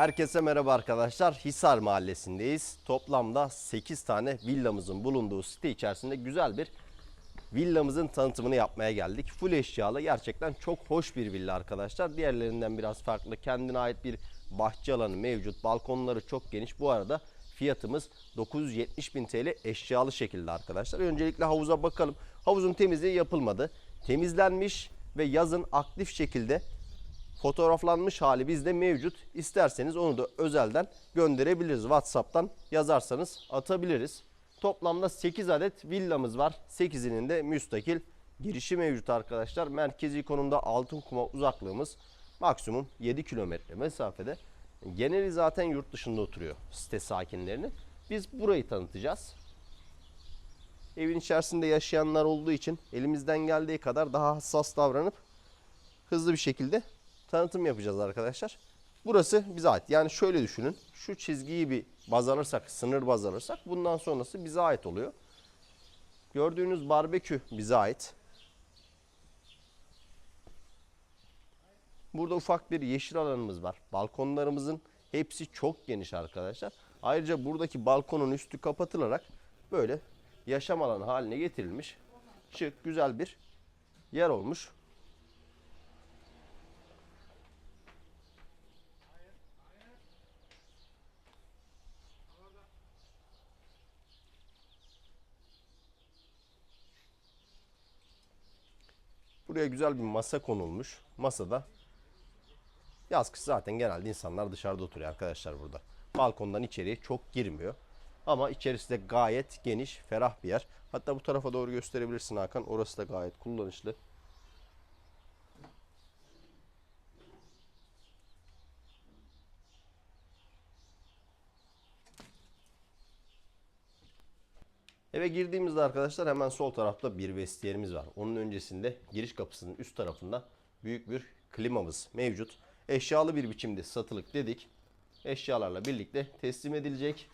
Herkese merhaba arkadaşlar. Hisar Mahallesi'ndeyiz. Toplamda 8 tane villamızın bulunduğu site içerisinde güzel bir villamızın tanıtımını yapmaya geldik. Full eşyalı gerçekten çok hoş bir villa arkadaşlar. Diğerlerinden biraz farklı. Kendine ait bir bahçe alanı mevcut. Balkonları çok geniş. Bu arada fiyatımız 970 bin TL eşyalı şekilde arkadaşlar. Öncelikle havuza bakalım. Havuzun temizliği yapılmadı. Temizlenmiş ve yazın aktif şekilde fotoğraflanmış hali bizde mevcut. İsterseniz onu da özelden gönderebiliriz. WhatsApp'tan yazarsanız atabiliriz. Toplamda 8 adet villamız var. 8'inin de müstakil girişi mevcut arkadaşlar. Merkezi konumda altın kuma uzaklığımız maksimum 7 kilometre mesafede. Geneli zaten yurt dışında oturuyor site sakinlerini. Biz burayı tanıtacağız. Evin içerisinde yaşayanlar olduğu için elimizden geldiği kadar daha hassas davranıp hızlı bir şekilde tanıtım yapacağız arkadaşlar. Burası bize ait. Yani şöyle düşünün. Şu çizgiyi bir baz alırsak, sınır baz alırsak bundan sonrası bize ait oluyor. Gördüğünüz barbekü bize ait. Burada ufak bir yeşil alanımız var. Balkonlarımızın hepsi çok geniş arkadaşlar. Ayrıca buradaki balkonun üstü kapatılarak böyle yaşam alanı haline getirilmiş. Şık, güzel bir yer olmuş. Buraya güzel bir masa konulmuş. Masada yaz kış zaten genelde insanlar dışarıda oturuyor arkadaşlar burada. Balkondan içeriye çok girmiyor. Ama içerisi de gayet geniş, ferah bir yer. Hatta bu tarafa doğru gösterebilirsin Hakan. Orası da gayet kullanışlı. Eve girdiğimizde arkadaşlar hemen sol tarafta bir vestiyerimiz var. Onun öncesinde giriş kapısının üst tarafında büyük bir klimamız mevcut. Eşyalı bir biçimde satılık dedik. Eşyalarla birlikte teslim edilecek.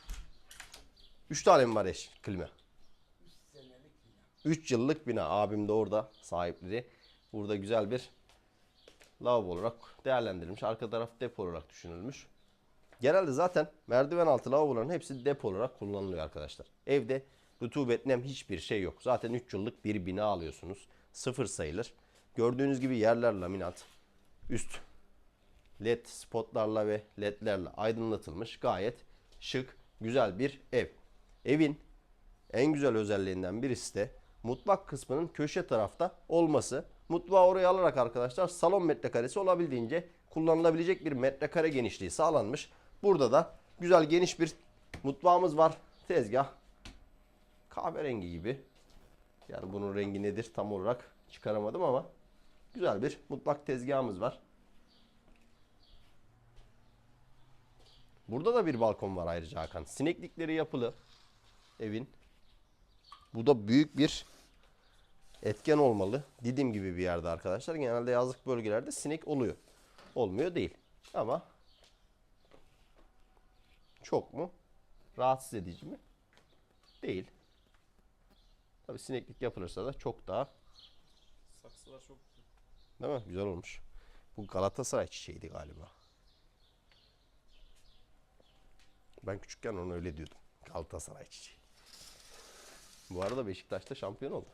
3 tane mi var eş klima? 3 yıllık bina. Abim de orada sahipleri. Burada güzel bir lavabo olarak değerlendirilmiş. Arka taraf depo olarak düşünülmüş. Genelde zaten merdiven altı lavaboların hepsi depo olarak kullanılıyor arkadaşlar. Evde rutubet, nem hiçbir şey yok. Zaten 3 yıllık bir bina alıyorsunuz. Sıfır sayılır. Gördüğünüz gibi yerler laminat. Üst led spotlarla ve ledlerle aydınlatılmış. Gayet şık, güzel bir ev. Evin en güzel özelliğinden birisi de mutfak kısmının köşe tarafta olması. Mutfağı oraya alarak arkadaşlar salon metrekaresi olabildiğince kullanılabilecek bir metrekare genişliği sağlanmış. Burada da güzel geniş bir mutfağımız var. Tezgah kahverengi gibi. Yani bunun rengi nedir tam olarak çıkaramadım ama güzel bir mutfak tezgahımız var. Burada da bir balkon var ayrıca Hakan. Sineklikleri yapılı evin. Bu da büyük bir etken olmalı. Didim gibi bir yerde arkadaşlar. Genelde yazlık bölgelerde sinek oluyor. Olmuyor değil. Ama çok mu? Rahatsız edici mi? Değil. Tabii sineklik yapılırsa da çok daha Saksılar çok güzel. değil mi? Güzel olmuş. Bu Galatasaray çiçeğiydi galiba. Ben küçükken onu öyle diyordum. Galatasaray çiçeği. Bu arada Beşiktaş'ta şampiyon oldu.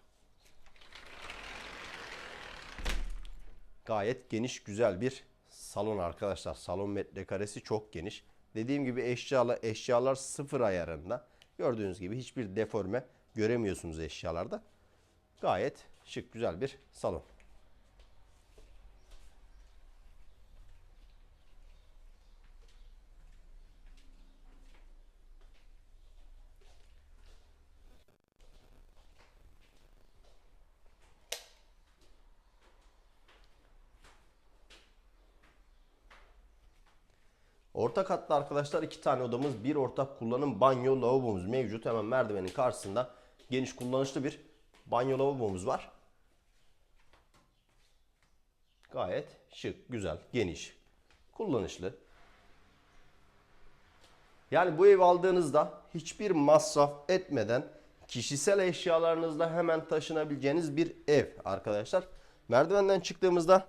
Gayet geniş güzel bir salon arkadaşlar. Salon metrekaresi çok geniş. Dediğim gibi eşyalar, eşyalar sıfır ayarında. Gördüğünüz gibi hiçbir deforme göremiyorsunuz eşyalarda. Gayet şık güzel bir salon. Orta katta arkadaşlar iki tane odamız, bir ortak kullanım banyo lavabomuz mevcut. Hemen merdivenin karşısında geniş kullanışlı bir banyo lavabomuz var. Gayet şık, güzel, geniş, kullanışlı. Yani bu ev aldığınızda hiçbir masraf etmeden kişisel eşyalarınızla hemen taşınabileceğiniz bir ev arkadaşlar. Merdivenden çıktığımızda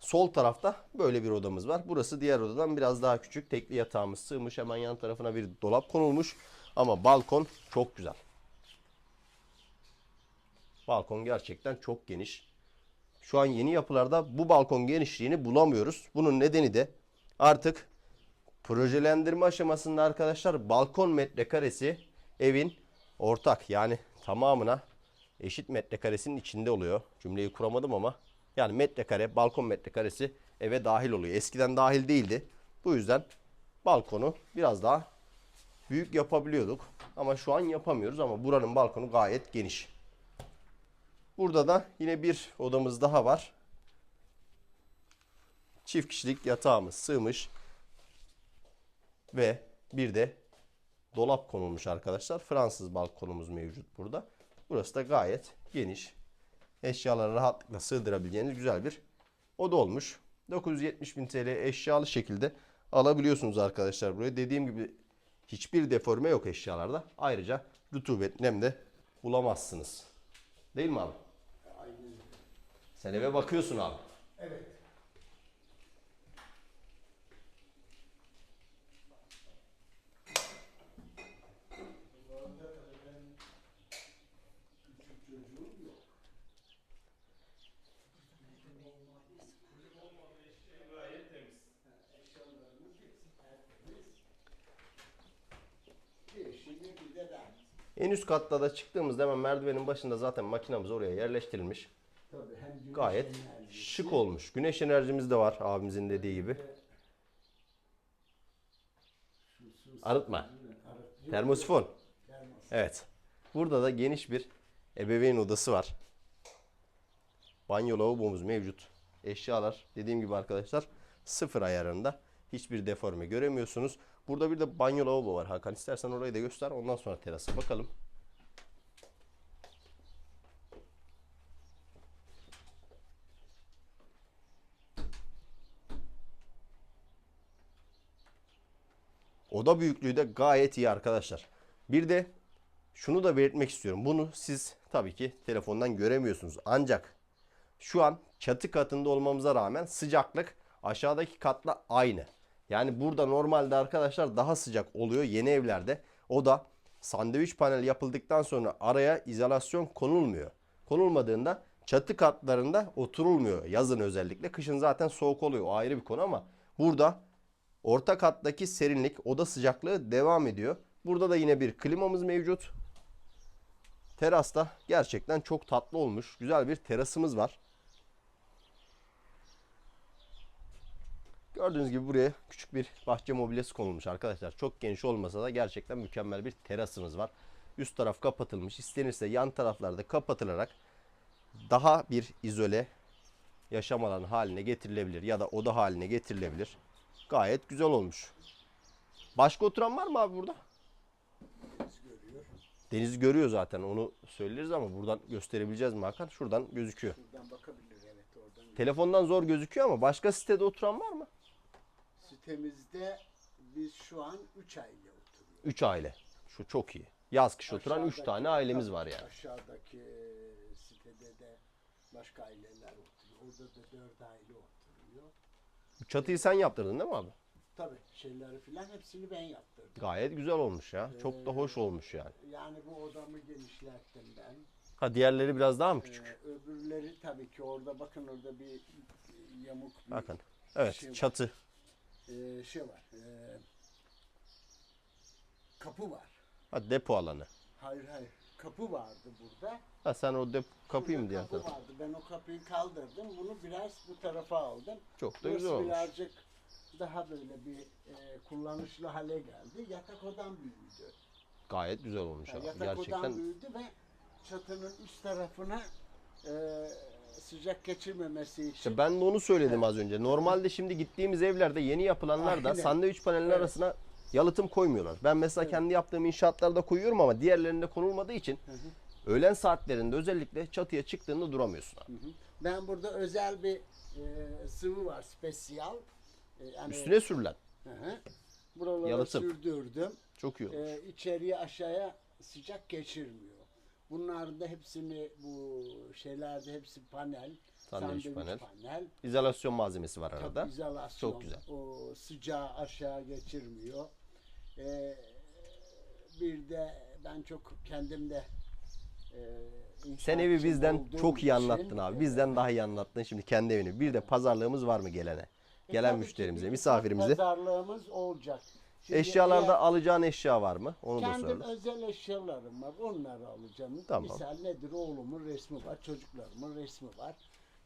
Sol tarafta böyle bir odamız var. Burası diğer odadan biraz daha küçük. Tekli yatağımız sığmış. Hemen yan tarafına bir dolap konulmuş. Ama balkon çok güzel. Balkon gerçekten çok geniş. Şu an yeni yapılarda bu balkon genişliğini bulamıyoruz. Bunun nedeni de artık projelendirme aşamasında arkadaşlar balkon metrekaresi evin ortak yani tamamına eşit metrekaresinin içinde oluyor. Cümleyi kuramadım ama yani metrekare balkon metrekaresi eve dahil oluyor. Eskiden dahil değildi. Bu yüzden balkonu biraz daha büyük yapabiliyorduk. Ama şu an yapamıyoruz ama buranın balkonu gayet geniş. Burada da yine bir odamız daha var. Çift kişilik yatağımız sığmış. Ve bir de dolap konulmuş arkadaşlar. Fransız balkonumuz mevcut burada. Burası da gayet geniş. Eşyaları rahatlıkla sığdırabileceğiniz güzel bir oda olmuş. 970 bin TL eşyalı şekilde alabiliyorsunuz arkadaşlar buraya. Dediğim gibi hiçbir deforme yok eşyalarda. Ayrıca rutubet nem de bulamazsınız. Değil mi abi? Sen eve bakıyorsun abi. Evet. En üst katta da çıktığımızda hemen merdivenin başında zaten makinamız oraya yerleştirilmiş. Tabii hem Gayet enerjisi, şık olmuş. Güneş enerjimiz de var abimizin dediği gibi. Arıtma. Termosifon. termos. Evet. Burada da geniş bir ebeveyn odası var. Banyo lavabomuz mevcut. Eşyalar dediğim gibi arkadaşlar sıfır ayarında. Hiçbir deforme göremiyorsunuz. Burada bir de banyo lavabo var Hakan. İstersen orayı da göster. Ondan sonra terasa bakalım. Oda büyüklüğü de gayet iyi arkadaşlar. Bir de şunu da belirtmek istiyorum. Bunu siz tabii ki telefondan göremiyorsunuz. Ancak şu an çatı katında olmamıza rağmen sıcaklık aşağıdaki katla aynı. Yani burada normalde arkadaşlar daha sıcak oluyor yeni evlerde. O da sandviç panel yapıldıktan sonra araya izolasyon konulmuyor. Konulmadığında çatı katlarında oturulmuyor yazın özellikle. Kışın zaten soğuk oluyor o ayrı bir konu ama burada Orta kattaki serinlik, oda sıcaklığı devam ediyor. Burada da yine bir klimamız mevcut. Terasta gerçekten çok tatlı olmuş. Güzel bir terasımız var. Gördüğünüz gibi buraya küçük bir bahçe mobilyası konulmuş arkadaşlar. Çok geniş olmasa da gerçekten mükemmel bir terasımız var. Üst taraf kapatılmış. İstenirse yan taraflarda kapatılarak daha bir izole yaşam alanı haline getirilebilir ya da oda haline getirilebilir. Gayet güzel olmuş. Başka oturan var mı abi burada? Deniz görüyor. Deniz görüyor zaten onu söyleriz ama buradan gösterebileceğiz mi Hakan? Şuradan gözüküyor. Buradan bakabilir evet oradan. Telefondan zor gözüküyor ama başka sitede oturan var mı? Sitemizde biz şu an 3 aile oturuyoruz. 3 aile. Şu çok iyi. Yaz kış oturan 3 Aşağıdaki- tane ailemiz var yani. Aşağıdaki e, sitede de başka aileler oturuyor. Orada da 4 aile oturuyor. Çatıyı sen yaptırdın değil mi abi? Tabii şeyleri filan hepsini ben yaptırdım. Gayet güzel olmuş ya. Çok da hoş olmuş yani. Yani bu odamı genişlettim ben. Ha diğerleri biraz daha mı Ee, küçük? öbürleri tabii ki orada bakın orada bir yamuk bir Bakın. Evet şey var. çatı. e, şey var. e, kapı var. Ha depo alanı. Hayır hayır. Kapı vardı burada. Ha sen o dep kapıyı mı diye kapı vardı. Ben o kapıyı kaldırdım. Bunu biraz bu tarafa aldım. Çok da Burası güzel olmuş. birazcık daha böyle bir e, kullanışlı hale geldi. Yatak odam büyüdü. Gayet güzel olmuş Yani abi. yatak odam Gerçekten büyüdü ve çatının üst tarafına e, sıcak geçirmemesi için İşte ben de onu söyledim az önce. Normalde şimdi gittiğimiz evlerde yeni yapılanlarda Aynen. sandviç panelinin Evet. arasına yalıtım koymuyorlar. Ben mesela kendi yaptığım inşaatlarda koyuyorum ama diğerlerinde konulmadığı için öğlen saatlerinde özellikle çatıya çıktığında duramıyorsun abi. ben burada özel bir e, sıvı var, spesiyal. E, yani, Üstüne sürülen. Hı hı. Buralara Yalıtım. sürdürdüm. Çok iyi olmuş. E, içeriye aşağıya sıcak geçirmiyor. Bunların da hepsini bu şeylerde hepsi panel. Sandviç panel. panel. İzolasyon malzemesi var arada. Tabii izolasyon. Çok güzel. O sıcağı aşağı geçirmiyor. Ee, bir de ben çok kendim de e, Sen evi bizden çok iyi için, anlattın abi. Bizden daha iyi anlattın şimdi kendi evini. Bir de pazarlığımız var mı gelene? e, Gelen tabii ki müşterimize, bir misafirimize. Pazarlığımız olacak. Şimdi Eşyalarda eğer alacağın eşya var mı? Onu da kendim soralım. özel eşyalarım var. Onları alacağım. Tamam. Misal nedir? Oğlumun resmi var, çocuklarımın resmi var.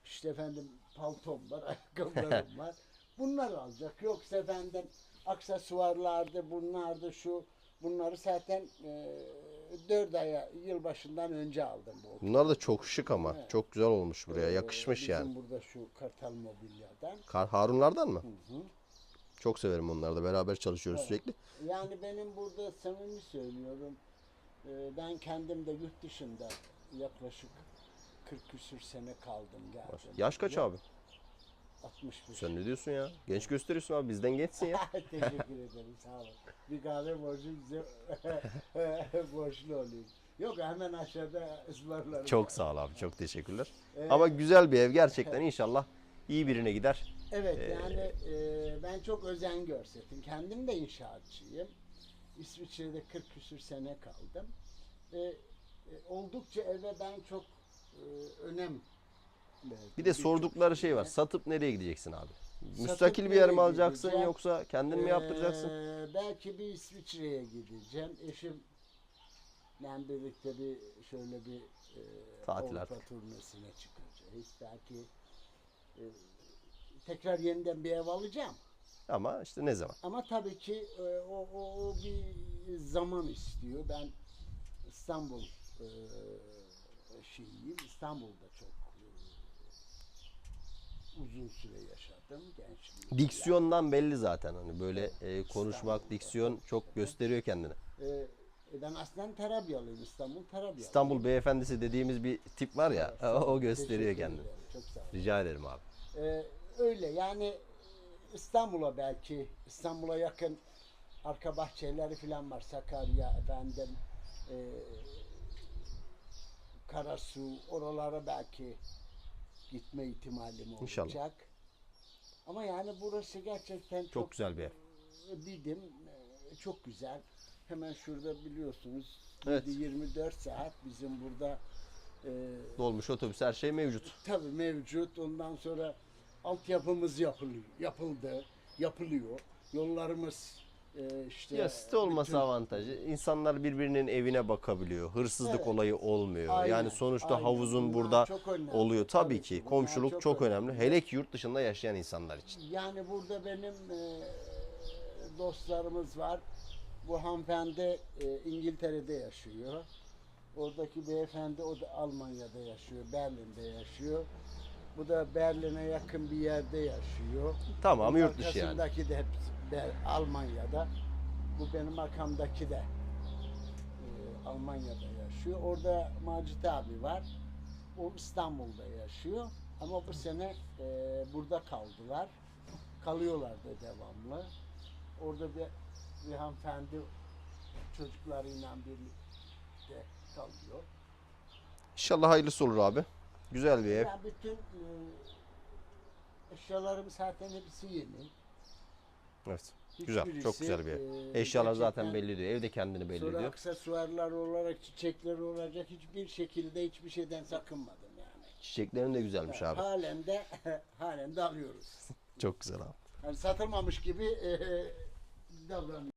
İşte efendim paltom var, ayakkabılarım var. Bunları alacak. Yoksa efendim aksesuarlardı, bunlardı şu. Bunları zaten e, 4 aya yılbaşından önce aldım bu. Bunlar da çok şık ama. Evet. Çok güzel olmuş buraya. Ee, Yakışmış bizim yani. burada şu Kartal Mobilya'dan. Kar Harunlardan mı? Hı hı. Çok severim onları da. Beraber çalışıyoruz Evet. sürekli. Yani benim burada samimi söylüyorum. e, Ben kendim de yurt dışında yaklaşık 40 küsür sene kaldım geldim. Yaş kaç abi? 61. Sen ne diyorsun ya? Genç gösteriyorsun abi. Bizden gençsin ya. Teşekkür ederim sağ olun. Bir kahve borcu bize borçlu olayım. Yok hemen aşağıda ısmarlarım. Çok sağ ol abi. Çok teşekkürler. Ee, Ama güzel bir ev gerçekten inşallah iyi birine gider. Evet Ee, yani e, ben çok özen gösterdim. Kendim de inşaatçıyım. İsviçre'de 40 küsür sene kaldım. Ve e, oldukça eve ben çok e, önem. Bir de sordukları şey var. Satıp nereye gideceksin abi? Müstakil bir yer mi alacaksın gideceğim? yoksa kendin mi yaptıracaksın? Ee, belki bir İsviçre'ye gideceğim. Eşimle birlikte bir şöyle bir e, Tatil Avrupa artık. turnesine çıkacağız. Belki e, tekrar yeniden bir ev alacağım. Ama işte ne zaman? Ama tabii ki e, o, o, o bir zaman istiyor. Ben İstanbul e, şeyiyim. İstanbul'da çok uzun süre yaşadım gençliğimde. Diksiyondan belli zaten hani böyle e, konuşmak, diksiyon çok gösteriyor kendini. E, e, ben aslen Tarabyalıyım. İstanbul Tarabyalıyım. İstanbul beyefendisi dediğimiz bir tip var ya Sağ o gösteriyor teşekkür kendini. ederim, Çok sağ olun. Rica ederim abi. Ee, öyle yani e, İstanbul'a belki İstanbul'a yakın arka bahçeleri falan var. Sakarya efendim e, Karasu oralara belki gitme ihtimalim olacak. İnşallah. Ama yani burası gerçekten çok, Çok güzel bir ev. Didim e, çok güzel. Hemen şurada biliyorsunuz Evet. 24 saat bizim burada e, Dolmuş otobüs her şey mevcut. Tabii mevcut. Ondan sonra altyapımız yapılıyor, yapıldı, yapılıyor. Yollarımız e, işte Ya site olması bütün- avantajı. İnsanlar birbirinin evine bakabiliyor. Hırsızlık Evet. olayı olmuyor. Aynen, yani sonuçta aynen. havuzun Bunlar burada oluyor. Tabii ki, bunlar komşuluk çok çok, önemli. önemli. Hele ki yurt dışında yaşayan insanlar için. Yani burada benim e, dostlarımız var. Bu hanımefendi e, İngiltere'de yaşıyor. Oradaki beyefendi o da Almanya'da yaşıyor, Berlin'de yaşıyor. Bu da Berlin'e yakın bir yerde yaşıyor. Tamam yurt dışı yani. arkasındaki de hep Ber- Almanya'da. Bu benim arkamdaki de e, Almanya'da yaşıyor. Orada Macit abi var. O İstanbul'da yaşıyor. Ama bu sene e, burada kaldılar. Kalıyorlar da devamlı. Orada bir, bir hanımefendi çocuklarıyla birlikte kalıyor. İnşallah hayırlısı olur abi. Güzel bir ev. Bütün e, eşyalarım zaten hepsi yeni. Evet. Güzel. Çok Hiçbirisi, güzel bir ev. e, Eşyalar zaten gerçekten- belli diyor. Ev de kendini belli Sonra ediyor. aksesuarlar olarak, çiçekler olacak hiçbir şekilde hiçbir şeyden sakınmadım yani. Çiçeklerin de güzelmiş abi. Halen de halen de alıyoruz. Çok güzel abi. Yani satılmamış gibi e, davranıyoruz.